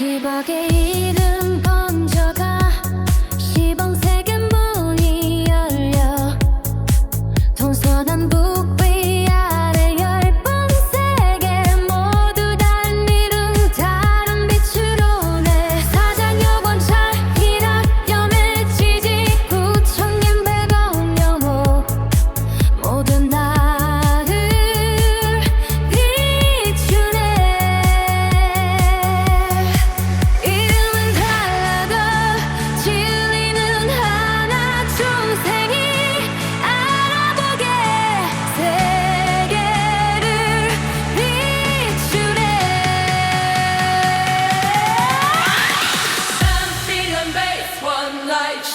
수박의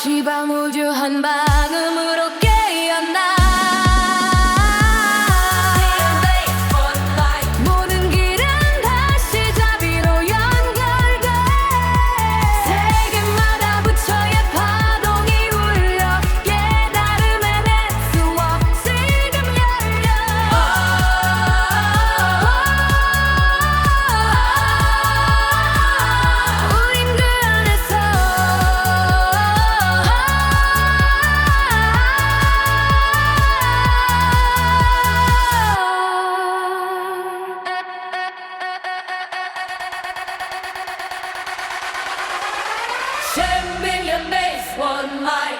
다시 방우주한 밤 one life.